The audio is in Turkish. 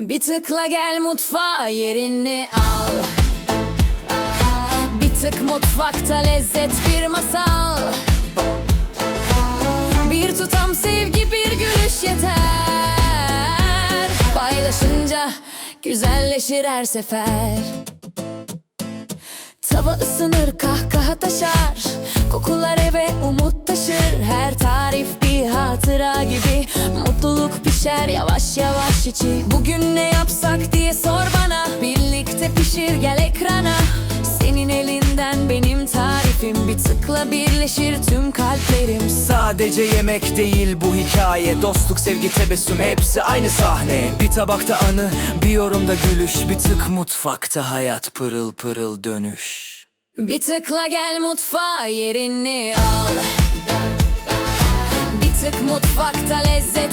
Bir tıkla gel mutfağa yerini al. Bir tık mutfakta lezzet bir masal. Bir tutam sevgi bir gülüş yeter. Paylaşınca güzelleşir her sefer. Tava ısınır kahkaha taşar. Kokular eve umut taşır. Her tarif bir hatıra gibi. Mutluluk pişer yavaş yavaş içi Bugün ne yapsak? diye sor bana. Birlikte pişir gel ekrana. Senin elinden benim tarifim. Bir tıkla birleşir tüm kalplerim. Sadece yemek değil bu hikaye. Dostluk, sevgi, tebessüm hepsi aynı sahne. Bir tabakta anı, bir yorumda gülüş. Bir tık mutfakta hayat pırıl pırıl dönüş. Bir tıkla gel mutfağa yerini al. Bir tık mutfakta lezzet